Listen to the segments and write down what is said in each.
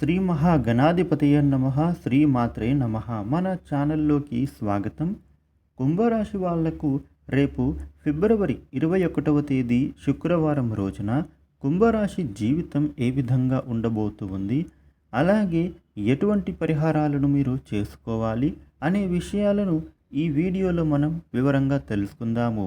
శ్రీ మహాగణాధిపతయ నమ శ్రీ మాత్రే నమ. మన ఛానల్లోకి స్వాగతం. కుంభరాశి వాళ్ళకు రేపు ఫిబ్రవరి ఇరవై ఒకటవ తేదీ శుక్రవారం రోజున కుంభరాశి జీవితం ఏ విధంగా ఉండబోతుంది అలాగే ఎటువంటి పరిహారాలను మీరు చేసుకోవాలి అనే విషయాలను ఈ వీడియోలో మనం వివరంగా తెలుసుకుందాము.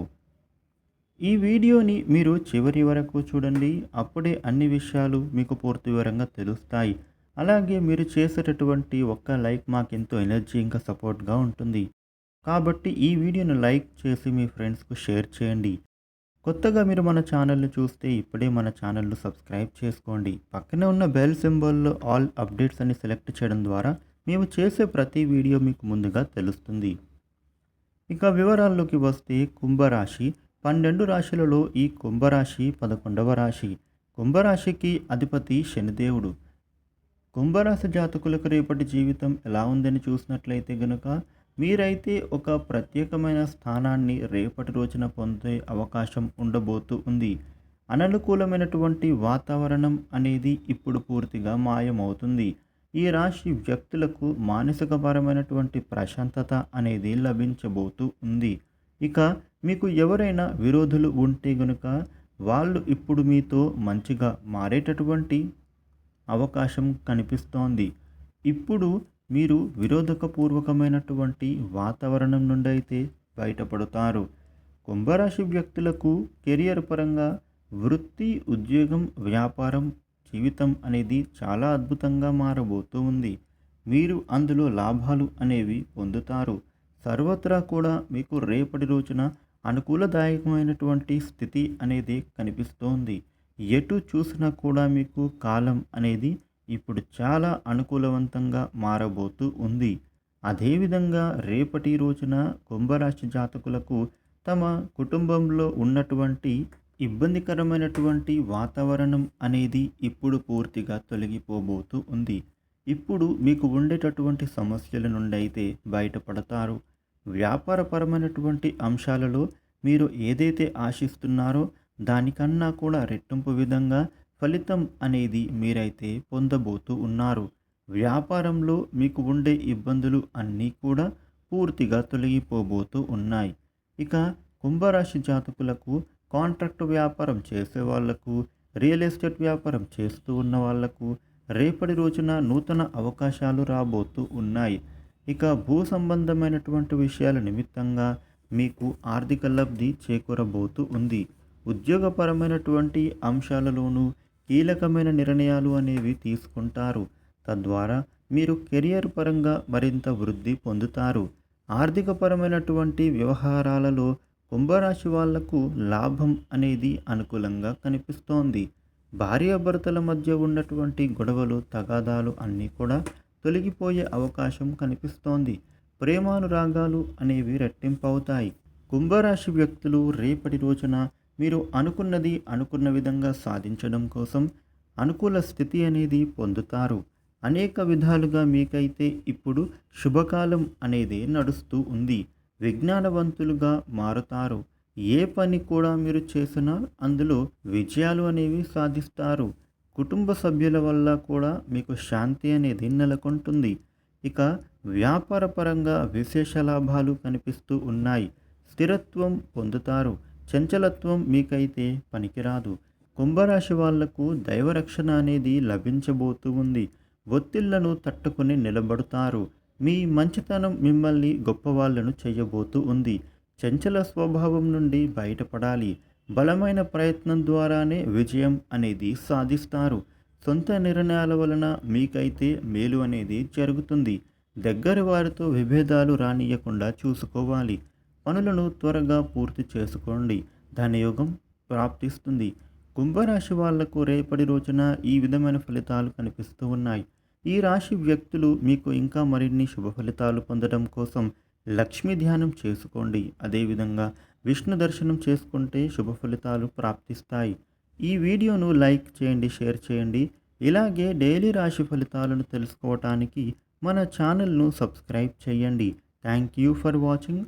ఈ వీడియోని మీరు చివరి వరకు చూడండి అప్పుడే అన్ని విషయాలు మీకు పూర్తి వివరంగా తెలుస్తాయి. అలాగే మీరు చేసేటటువంటి ఒక్క లైక్ మాకెంతో ఎనర్జీ ఇంకా సపోర్ట్గా ఉంటుంది. కాబట్టి ఈ వీడియోను లైక్ చేసి మీ ఫ్రెండ్స్కు షేర్ చేయండి. కొత్తగా మీరు మన ఛానల్ని చూస్తే ఇప్పుడే మన ఛానల్ను సబ్స్క్రైబ్ చేసుకోండి. పక్కనే ఉన్న బెల్ సింబల్లో ఆల్ అప్డేట్స్ అని సెలెక్ట్ చేయడం ద్వారా మేము చేసే ప్రతి వీడియో మీకు ముందుగా తెలుస్తుంది. ఇక వివరాల్లోకి వస్తే కుంభరాశి. పన్నెండు రాశులలో ఈ కుంభరాశి పదకొండవ రాశి. కుంభరాశికి అధిపతి శనిదేవుడు. కుంభరాశి జాతకులకు రేపటి జీవితం ఎలా ఉందని చూసినట్లయితే గనుక మీరైతే ఒక ప్రత్యేకమైన స్థానాన్ని రేపటి రోజున పొందే అవకాశం ఉండబోతూ ఉంది. అననుకూలమైనటువంటి వాతావరణం అనేది ఇప్పుడు పూర్తిగా మాయమవుతుంది. ఈ రాశి వ్యక్తులకు మానసికపరమైనటువంటి ప్రశాంతత అనేది లభించబోతూ ఉంది. ఇక మీకు ఎవరైనా విరోధులు ఉంటే గనుక వాళ్ళు ఇప్పుడు మీతో మంచిగా మారేటటువంటి అవకాశం కనిపిస్తోంది. ఇప్పుడు మీరు విరోధకపూర్వకమైనటువంటి వాతావరణం నుండి అయితే బయటపడతారు. కుంభరాశి వ్యక్తులకు కెరియర్ పరంగా వృత్తి ఉద్యోగం వ్యాపారం జీవితం అనేది చాలా అద్భుతంగా మారబోతూ ఉంది. మీరు అందులో లాభాలు అనేవి పొందుతారు. సర్వత్రా కూడా మీకు రేపటి రోజున అనుకూలదాయకమైనటువంటి స్థితి అనేది కనిపిస్తోంది. ఎటు చూసినా కూడా మీకు కాలం అనేది ఇప్పుడు చాలా అనుకూలవంతంగా మారబోతూ ఉంది. అదేవిధంగా రేపటి రోజున కుంభరాశి జాతకులకు తమ కుటుంబంలో ఉన్నటువంటి ఇబ్బందికరమైనటువంటి వాతావరణం అనేది ఇప్పుడు పూర్తిగా తొలగిపోబోతూ ఉంది. ఇప్పుడు మీకు ఉండేటటువంటి సమస్యల నుండి అయితే బయటపడతారు. వ్యాపారపరమైనటువంటి అంశాలలో మీరు ఏదైతే ఆశిస్తున్నారో దానికన్నా కూడా రెట్టింపు విధంగా ఫలితం అనేది మీరైతే పొందబోతూ ఉన్నారు. వ్యాపారంలో మీకు ఉండే ఇబ్బందులు అన్నీ కూడా పూర్తిగా తొలగిపోబోతూ ఉన్నాయి. ఇక కుంభరాశి జాతకులకు కాంట్రాక్ట్ వ్యాపారం చేసే వాళ్ళకు రియల్ ఎస్టేట్ వ్యాపారం చేస్తూ ఉన్న వాళ్ళకు రేపటి రోజున నూతన అవకాశాలు రాబోతూ ఉన్నాయి. ఇక భూ సంబంధమైనటువంటి విషయాల నిమిత్తంగా మీకు ఆర్థిక లబ్ధి చేకూరబోతూ ఉంది. ఉద్యోగపరమైనటువంటి అంశాలలోనూ కీలకమైన నిర్ణయాలు అనేవి తీసుకుంటారు. తద్వారా మీరు కెరియర్ పరంగా మరింత వృద్ధి పొందుతారు. ఆర్థికపరమైనటువంటి వ్యవహారాలలో కుంభరాశి వాళ్ళకు లాభం అనేది అనుకూలంగా కనిపిస్తోంది. భార్యాభర్తల మధ్య ఉన్నటువంటి గొడవలు తగాదాలు అన్నీ కూడా తొలగిపోయే అవకాశం కనిపిస్తోంది. ప్రేమానురాగాలు అనేవి రెట్టింపవుతాయి. కుంభరాశి వ్యక్తులు రేపటి రోజున మీరు అనుకున్నది అనుకున్న విధంగా సాధించడం కోసం అనుకూల స్థితి అనేది పొందుతారు. అనేక విధాలుగా మీకైతే ఇప్పుడు శుభకాలం అనేది నడుస్తూ ఉంది. విజ్ఞానవంతులుగా మారుతారు. ఏ పని కూడా మీరు చేసినా అందులో విజయాలు అనేవి సాధిస్తారు. కుటుంబ సభ్యుల వల్ల కూడా మీకు శాంతి అనేది నెలకొంటుంది. ఇక వ్యాపారపరంగా విశేష లాభాలు కనిపిస్తూ ఉన్నాయి. స్థిరత్వం పొందుతారు. చంచలత్వం మీకైతే పనికిరాదు. కుంభరాశి వాళ్ళకు దైవరక్షణ అనేది లభించబోతూ ఉంది ఒత్తిళ్ళను తట్టుకుని నిలబడతారు. మీ మంచితనం మిమ్మల్ని గొప్పవాళ్ళను చేయబోతూ ఉంది. చంచల స్వభావం నుండి బయటపడాలి. బలమైన ప్రయత్నం ద్వారానే విజయం అనేది సాధిస్తారు. సొంత నిర్ణయాల వలన మీకైతే మేలు అనేది జరుగుతుంది. దగ్గర వారితో విభేదాలు రానియకుండా చూసుకోవాలి. పనులను త్వరగా పూర్తి చేసుకోండి. ధనయోగం ప్రాప్తిస్తుంది. కుంభరాశి వాళ్ళకు రేపటి రోజున ఈ విధమైన ఫలితాలు కనిపిస్తూ ఉన్నాయి. ఈ రాశి వ్యక్తులు మీకు ఇంకా మరిన్ని శుభ ఫలితాలు పొందడం కోసం లక్ష్మీ ధ్యానం చేసుకోండి. అదేవిధంగా విష్ణు దర్శనం చేసుకుంటే శుభ ఫలితాలు ప్రాప్తిస్తాయి. ఈ వీడియోను లైక్ చేయండి షేర్ చేయండి. ఇలాగే డైలీ రాశి ఫలితాలను తెలుసుకోవటానికి మన ఛానల్ను సబ్స్క్రైబ్ చేయండి. Thank you for watching.